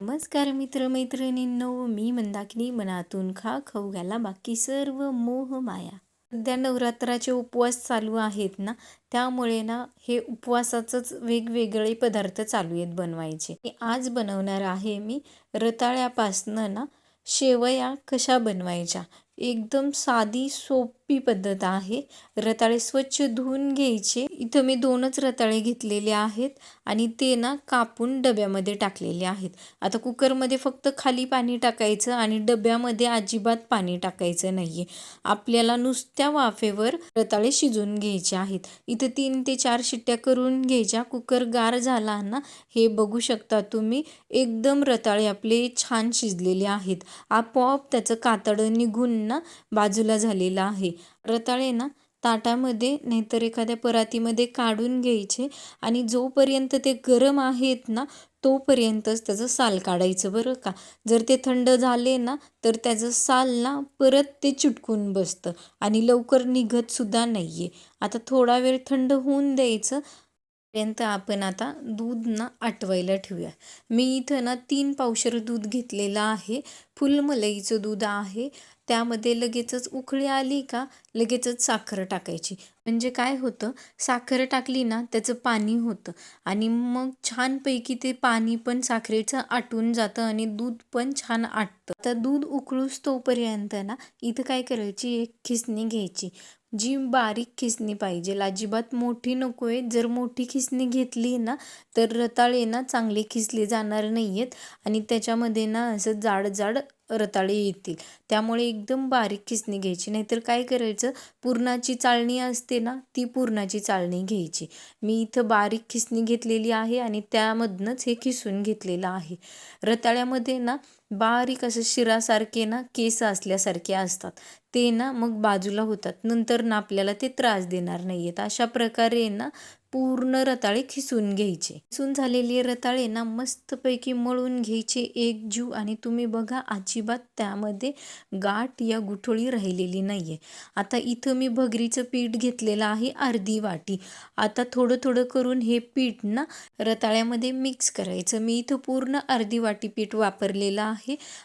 नमस्कार मित्रमैत्रिणींनो मी मंदाकिनी मनातून खा खाऊ घाला बाकी सर्व मोह माया. सध्या नवरात्राचे उपवास चालू आहेत ना त्यामुळे ना हे उपवासाचंच वेगवेगळे पदार्थ चालू आहेत बनवायचे. आज बनवणार आहे मी रताळ्यापासनं ना शेवया कशा बनवायच्या? एकदम साधी सोप पद्धत आहे. रताळे स्वच्छ धुवून घ्यायचे. इथं मी दोनच रताळे घेतलेले आहेत आणि ते ना कापून डब्यामध्ये टाकलेले आहेत. आता कुकरमध्ये फक्त खाली पाणी टाकायचं आणि डब्यामध्ये अजिबात पाणी टाकायचं नाही आपल्याला नुसत्या वाफेवर रताळे शिजवून घ्यायचे आहेत. इथं तीन ते चार शिट्ट्या करून घ्यायच्या. कुकर गार झाला ना हे बघू शकता तुम्ही एकदम रताळे आपले छान शिजलेले आहेत. आपोआप त्याचं कातडं निघून ना बाजूला झालेलं आहे. रताळे ना ताटामध्ये नाहीतर एखाद्या परातीमध्ये काढून घ्यायचे आणि जोपर्यंत ते गरम आहेत ना तोपर्यंतच त्याचं साल काढायचं बरं का. जर ते थंड झाले ना तर त्याचं साल ना परत ते चिटकून बसतं आणि लवकर निघतसुद्धा नाही आहे आता थोडा वेळ थंड होऊन द्यायचं पर्यंत आपण आता दूध ना आटवायला ठेवूया. मी इथं ना तीन पावशर दूध घेतलेलं आहे. फुलमलईचं दूध आहे. त्यामध्ये लगेचच उकळी आली का लगेचच साखर टाकायची. म्हणजे काय होतं साखर टाकली ना त्याचं पाणी होतं. आणि मग छानपैकी ते पाणी पण साखरेचं आटून जातं आणि दूध पण छान आटतं. तर दूध उकळूस तोपर्यंत ना इथं काय करायची एक खिसणी घ्यायची. जी बारीक खिसणी पाहिजे. अजिबात मोठी नको आहे जर मोठी खिसणी घेतली ना तर रताळे ना चांगले खिसले जाणार नाही आहेत आणि त्याच्यामध्ये ना असं जाड जाड रताळे येतील. त्यामुळे एकदम बारीक खिसणी घ्यायची नाहीतर काय करायचं? पुरणाची चाळणी असते ना ती पुरणाची चाळणी घ्यायची. मी इथं बारीक खिसणी घेतलेली आहे आणि त्यामधनंच हे खिसून घेतलेलं आहे. रताळ्यामध्ये ना बारीक असं शिरासारखे ना केस असल्यासारखे असतात. ते ना मग बाजूला होतात. नंतर ना आपल्याला ते त्रास देणार नाही आहेत अशा प्रकारे ना पूर्ण रताळे खिसून घ्यायचे. खिसून झालेले रताळे ना मस्तपैकी मळून घ्यायचे. एक जीव आणि तुम्ही बघा अजिबात त्यामध्ये गाठ या गुठोळी राहिलेली नाही आहे आता इथं मी भगरीचं पीठ घेतलेलं आहे अर्धी वाटी. आता थोडं थोडं करून हे पीठ ना रताळ्यामध्ये मिक्स करायचं. मी इथं पूर्ण अर्धी वाटी पीठ वापरलेलं आहे.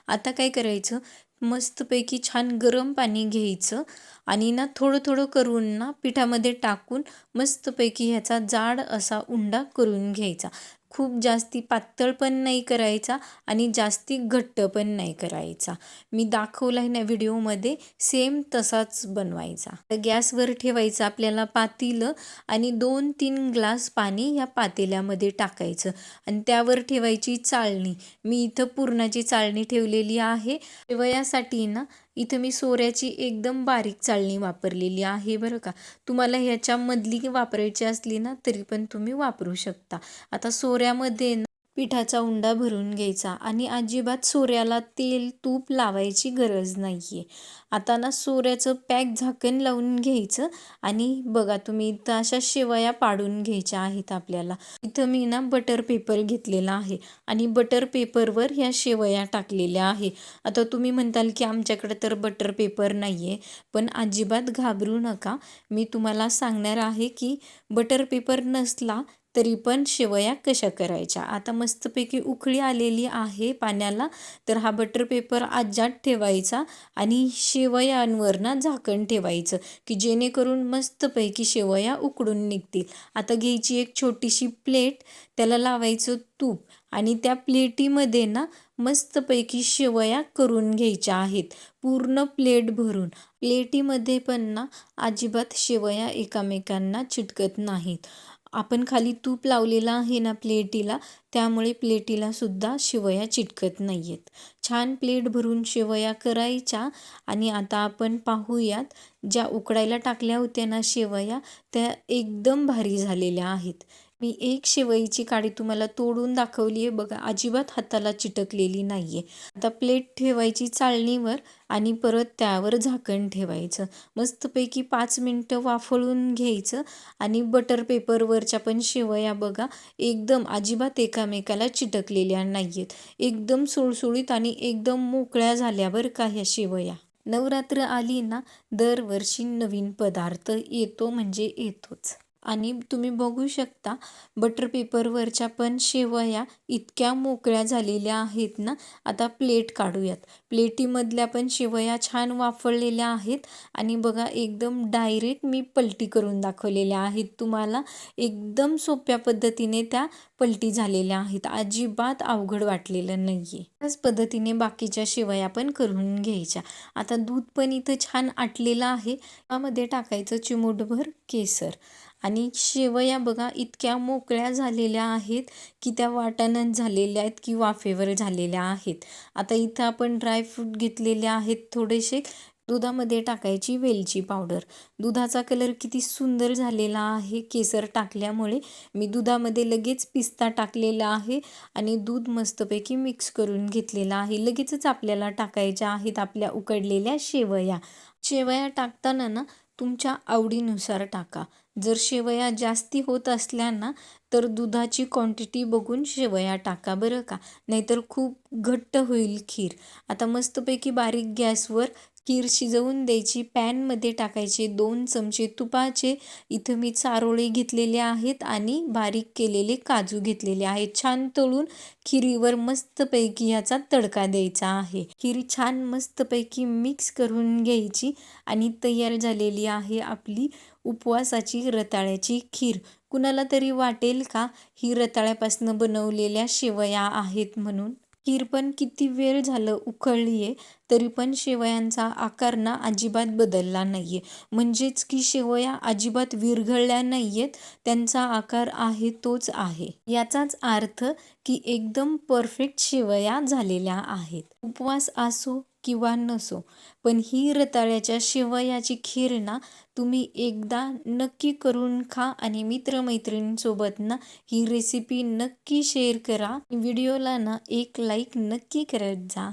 आता काय करायचं? मस्तपैकी छान गरम पाणी घ्यायचं आणि ना थोडं थोडं करून ना पिठामध्ये टाकून मस्तपैकी ह्याचा जाड असा उंडा करून घ्यायचा. खूप जास्ती पातळ पण नाही करायचा आणि जास्ती घट्ट पण नाही करायचा. मी दाखवला आहे ना व्हिडिओमध्ये सेम तसाच बनवायचा. गॅसवर ठेवायचा आपल्याला पातेलं आणि दोन तीन ग्लास पाणी या पातेल्यामध्ये टाकायचं आणि त्यावर ठेवायची चाळणी. मी इथं पूर्णाची चाळणी ठेवलेली आहे. वयासाठी ना इथं मी सोऱ्याची एकदम बारीक चाळणी वापरलेली आहे बरं का. तुम्हाला ह्याच्यामधली वापरायची असली ना तरी पण तुम्ही वापरू शकता. आता सोऱ्यामध्ये ना पिठाचा उंडा भरून घ्यायचा आणि अजिबात सोऱ्याला तेल तूप लावायची गरज नाही आहे आता ना सोऱ्याचं पॅक झाकण लावून घ्यायचं आणि बघा तुम्ही इथं अशा शेवया पाडून घ्यायच्या आहेत आपल्याला. इथं मी ना बटर पेपर घेतलेला आहे आणि बटर पेपरवर ह्या शेवया टाकलेल्या आहे. आता तुम्ही म्हणताल की आमच्याकडे तर बटर पेपर नाही आहे पण अजिबात घाबरू नका. मी तुम्हाला सांगणार आहे की बटर पेपर नसला तरी पण शेवया कशा करायच्या? आता मस्तपैकी उकळी आलेली आहे पाण्याला तर हा बटर पेपर आजात ठेवायचा आणि शेवयांवर ना झाकण ठेवायचं की जेणेकरून मस्तपैकी शेवया उकडून निघतील. आता घ्यायची एक छोटीशी प्लेट त्याला लावायचं तूप आणि त्या प्लेटीमध्ये ना मस्तपैकी शेवया करून घ्यायच्या आहेत पूर्ण प्लेट भरून. प्लेटीमध्ये पण ना अजिबात शेवया एकामेकांना चिटकत नाहीत. आपण खाली तूप लावलेलं आहे ना प्लेटीला त्यामुळे प्लेटीला सुद्धा शेवया चिटकत नाही आहेत छान प्लेट भरून शेवया करायच्या आणि आता आपण पाहूयात ज्या उकडायला टाकल्या होत्या ना शेवया त्या एकदम भारी झालेल्या आहेत. मी एक शेवईची काडी तुम्हाला तोडून दाखवली आहे बघा. अजिबात हाताला चिटकलेली नाही आहे आता प्लेट ठेवायची चाळणीवर आणि परत त्यावर झाकण ठेवायचं. मस्तपैकी पाच मिनटं वाफळून घ्यायचं आणि बटर पेपरवरच्या पण शेवया बघा. एकदम अजिबात एकामेकाला चिटकलेल्या नाही आहेत एकदम सुळसुळीत आणि एकदम मोकळ्या झाल्यावर का ह्या शेवया. नवरात्र आली ना दरवर्षी नवीन पदार्थ येतो म्हणजे येतोच. आणि तुम्ही बघू शकता बटर पेपरवरच्या पण शेवया इतक्या मोकळ्या झालेल्या आहेत ना. आता प्लेट काढूयात. प्लेटीमधल्या पण शेवया छान वाफळलेल्या आहेत. आणि बघा एकदम डायरेक्ट मी पलटी करून दाखवलेल्या आहेत तुम्हाला. एकदम सोप्या पद्धतीने त्या पलटी झालेल्या आहेत. अजिबात अवघड वाटलेलं नाही आहे त्याच पद्धतीने बाकीच्या शेवया पण करून घ्यायच्या. आता दूध पण इथं छान आटलेलं आहे. त्यामध्ये टाकायचं चिमूटभर केसर. आणि शेवया बघा इतक्या मोकळ्या झालेल्या आहेत की त्या वाटाणच झालेल्या आहेत की वाफेवर झालेल्या आहेत. आता इथं आपण ड्रायफ्रूट घेतलेले आहेत थोडेसे. दुधामध्ये टाकायची वेलची पावडर दुधाचा कलर किती सुंदर झालेला आहे केसर टाकल्यामुळे. मी दुधामध्ये लगेच पिस्ता टाकलेला आहे आणि दूध मस्तपैकी मिक्स करून घेतलेला आहे. लगेचच आपल्याला टाकायच्या आहेत आपल्या उकडलेल्या शेवया. शेवया टाकताना ना तुमच्या आवडीनुसार टाका. जर शेवया जास्ती होत असल्या ना तर दुधाची क्वांटिटी बघून शेवया टाका बरं का? नाहीतर खूप घट्ट होईल खीर. आता मस्तपैकी बारीक गॅसवर खीर शिजवून द्यायची. पॅनमध्ये टाकायचे दोन चमचे तुपाचे. इथं मी चारोळे घेतलेले आहेत आणि बारीक केलेले काजू घेतलेले आहेत. छान तळून खिरीवर मस्तपैकी याचा तडका द्यायचा आहे. खीर छान मस्तपैकी मिक्स करून घ्यायची आणि तयार झालेली आहे आपली उपवासाची रताळ्याची खीर. कुणाला तरी वाटेल का? ही रताळ्यापासून बनवलेल्या शेवया आहेत म्हणून. खीर पण किती वेळ झालं उकळली आहे तरी पण शेवयांचा आकार ना अजिबात बदलला नाही आहे म्हणजेच की शेवया अजिबात विरघळल्या नाही आहेत त्यांचा आकार आहे तोच आहे. याचाच अर्थ की एकदम परफेक्ट शेवया झालेल्या आहेत. उपवास असो किंवा नसो. पण ही रताळ्याच्या शेवयाची खीर ना तुम्ही एकदा नक्की करून खा आणि मित्रमैत्रिणींसोबत ना ही रेसिपी नक्की शेअर करा. व्हिडिओला ना एक लाईक नक्की करत जा.